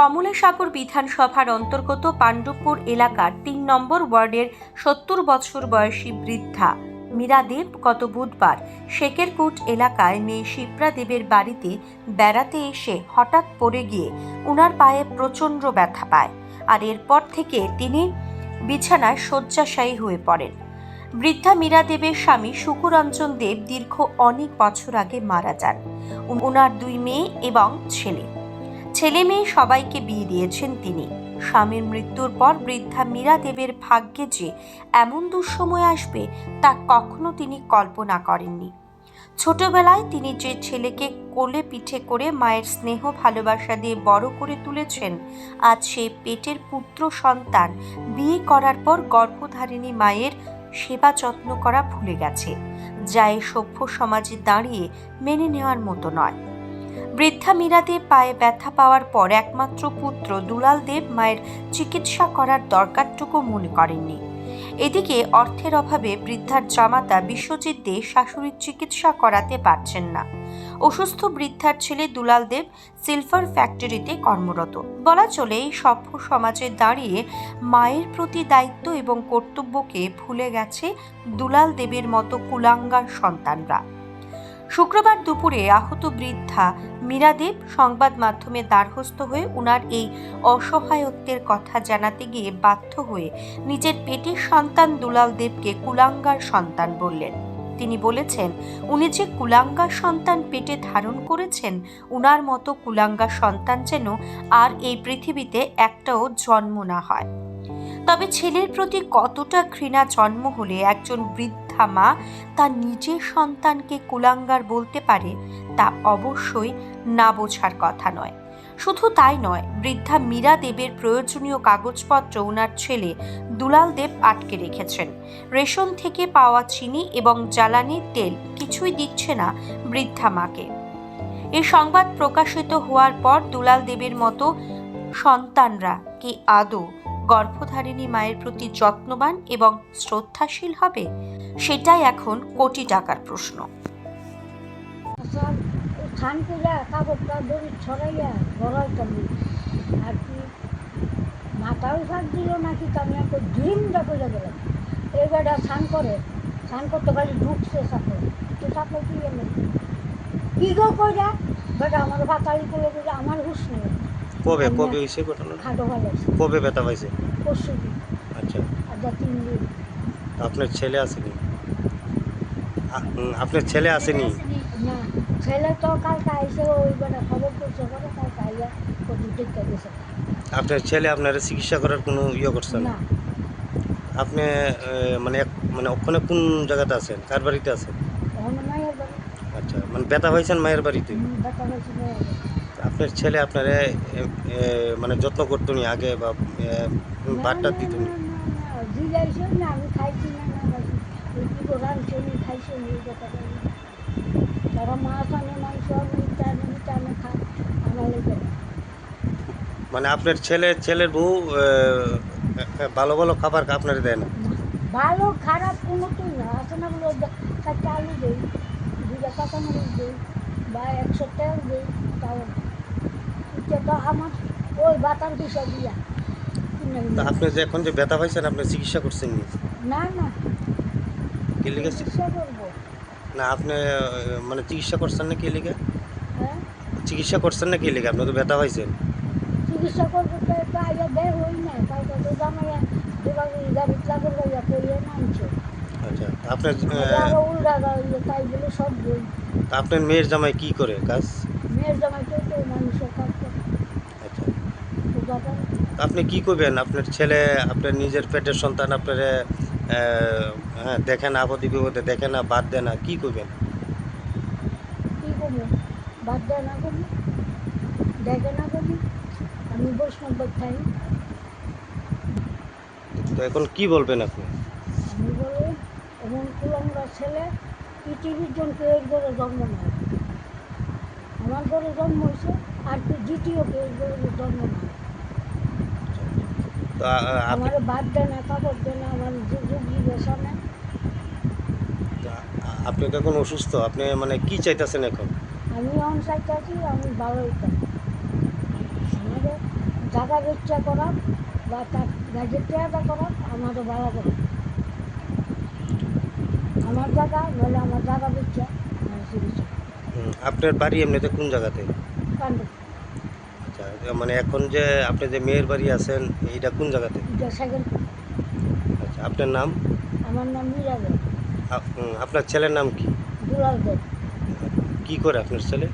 কমলাসাগর বিধানসভার অন্তর্গত পাণ্ডবপুর এলাকার তিন নম্বর ওয়ার্ডের সত্তর বছর বয়সী বৃদ্ধা মীরা দেব গত বুধবার শেকেরকুট এলাকায় মেয়ে শিপ্রা দেবের বাড়িতে বেড়াতে এসে হঠাৎ পড়ে গিয়ে উনার পায়ে প্রচণ্ড ব্যথা পায় আর এরপর থেকে তিনি বিছানায় শয্যাশায়ী হয়ে পড়েন। বৃদ্ধা মীরা দেবের স্বামী সুকুরঞ্জন দেব দীর্ঘ অনেক বছর আগে মারা যান। উন- উনার দুই মেয়ে এবং ছেলে। ছেলে মেয়ে সবাইকে বিয়ে দিয়েছেন তিনি। স্বামীর মৃত্যুর পর বৃদ্ধা মীরা দেবের ভাগ্যে যে এমন দুঃসময় আসবে, তা কখনো তিনি কল্পনা করেননি। ছোটবেলায় তিনি যে ছেলেকে কোলে পিঠে করে মায়ের স্নেহ ভালোবাসা দিয়ে বড় করে তুলেছেন, আজ সেই পেটের পুত্র সন্তান বিয়ে করার পর গর্ভধারিণী মায়ের সেবা যত্ন করা ভুলে গেছে, যা এই সভ্য সমাজে দাঁড়িয়ে মেনে নেওয়ার মতো নয়। বৃদ্ধা মীরা দেব পায়ে ব্যথা পাওয়ার পর একমাত্র পুত্র দুলাল দেব মায়ের চিকিৎসা করার দরকারটুকু মনে করেননি। এদিকে অর্থের অভাবে বৃদ্ধার জামাতা বিশ্বজিৎ দে শাশুড়ির চিকিৎসা করাতে পারছেন না। অসুস্থ বৃদ্ধার ছেলে দুলাল দেব সিলভার ফ্যাক্টরিতে কর্মরত। বলা চলে, এই সভ্য সমাজে দাঁড়িয়ে মায়ের প্রতি দায়িত্ব এবং কর্তব্যকে ভুলে গেছে দুলাল দেবের মতো কুলাঙ্গার সন্তানরা। শুক্রবার দুপুরে আহত বৃদ্ধা মীরাদেব সংবাদ মাধ্যমে দ্বারস্থ হয়ে উনার এই অসহায়ত্বের কথা জানাতে গিয়ে বাধ্য হয়ে নিজের পেটের সন্তান দুলাল দেবকে কুলাঙ্গার সন্তান বললেন। তিনি বলেছেন, উনি যে কুলাঙ্গার সন্তান পেটে ধারণ করেছেন, উনার মতো কুলাঙ্গার সন্তান যেন আর এই পৃথিবীতে একটাও জন্ম না হয়। তবে ছেলের প্রতি কতটা ঘৃণা জন্ম হলে একজন বৃদ্ধা মা তার নিজের সন্তানকে কুলাঙ্গার বলতে পারে, তা অবশ্যই না বোঝার কথা নয়। শুধু তাই নয়, বৃদ্ধা মীরা দেবের প্রয়োজনীয় কাগজপত্র ওনার ছেলে দুলাল দেব আটকে রেখেছেন। রেশন থেকে পাওয়া চিনি এবং জ্বালানির তেল কিছুই দিচ্ছে না বৃদ্ধা মাকে। এ সংবাদ প্রকাশিত হওয়ার পর দুলাল দেবের মতো সন্তানরা কি আদৌ গর্ভধারিণী মায়ের প্রতি যত্নবান এবং শ্রদ্ধাশীল হবে, সেটাই এখন কোটি টাকার প্রশ্ন। স্নান করিয়া কাপড়টা দড়ি ছড়াইয়া গড়াইতাম আর কি? মাথাও শাক দিল নাকি তো আমি একটা ডিমটা করে গেলাম এই বেটা স্নান করে, স্নান করতে খালি ঢুকছে সাথে তো সাথে কি এলো? কি গো কইরা? বেটা আমার ভাতালি করে করে আমার হুশ নেই। কবে কবে হয়েছে ঘটনাটা? কবে ব্যথা পাইছে? আচ্ছা। দিন। আপনার ছেলে আসেনি? আপনার ছেলে আসেনি? ছেলে তো কালকে আইসে ওই বেটা খবর করছে করে কালকে আইয়া দেখতে গেছে। আপনার ছেলে আপনার চিকিৎসা করার কোনো ইয়ে করছেন না? আপনি মানে মানে ওখানে কোন জায়গাতে আছেন? কার বাড়িতে আছেন? আচ্ছা মানে ব্যথা হয়েছেন মায়ের বাড়িতে? দেখা হয়েছে। আপনার ছেলে আপনার মানে যত্ন করতো নি আগে বা বারটা না, দিত না। মানে আপনার ছেলে ছেলের বউ ভালো ভালো খাবার আপনার দেয় না ভালো খারাপ কোনো তুই না আছে না বলে দে- চারটে আলু দেই দুটা কাঁচামরিচ দেই বা একশো তেল দেই তাও আমার ওই বাতার বিষয় দিয়া কিনে নিয়ে। তা আপনি যে এখন যে ব্যথা পাইছেন আপনি চিকিৎসা করছেন নি না না। কি লিখে চিকিৎসা করব। না আপনি মানে চিকিৎসা করছেন না কি লিখে হ্যাঁ? চিকিৎসা করছেন না কি লিখে আপনি তো ব্যথা পাইছেন। চিকিৎসা করব তো একটু আগে বের হই না। তো জামাইয়া যেভাবে গাড়ি চাকর গাড়িয়া করিয়ে নামছে আচ্ছা আপনার উল্টা তাই বলে সব বই। আপনার মেয়ের জামাই কি করে কাজ? মেয়ের জামাই কেউ মানুষের কাজ আপনি কি করবেন? আপনার ছেলে আপনার নিজের পেটের সন্তান আপনার হ্যাঁ দেখে না আপদে বিপদে দেখে না বাদ দেয় না কি করবেন? কী করব? বাদ দেয় না করব দেখে না করব আমি বৈষ্ণব খাই তো এখন কি বলবেন আপনি? আমি বলি এমন কুলঙ্গা ছেলে পৃথিবীর জন কেউ এর ঘরে জন্ম নেয়। আমার ঘরে জন্ম হয়েছে আর দ্বিতীয় এর ঘরে জন্ম নেয়। তো আমার বাদ দেয় না কাপড় দেয় না আমার যুগ আপনি তো এখন অসুস্থ আপনি মানে কি চাইতেছেন এখন? আমি অন চাইতেছি আমি ভালো আমাদের জায়গা বেচা করার বা তার গাছের টেয়াটা করার আমারও ভালো করে। আমার জায়গা নইলে আমার জায়গা বেচা আপনার বাড়ি এমনিতে কোন জায়গাতে? কান্ড মানে এখন যে আপনি যে মেয়ের বাড়ি আছেন এইটা কোন জায়গাতে আচ্ছা আপনার নাম? আমার নাম আপনার ছেলের নাম কি? কি করে আপনার ছেলে?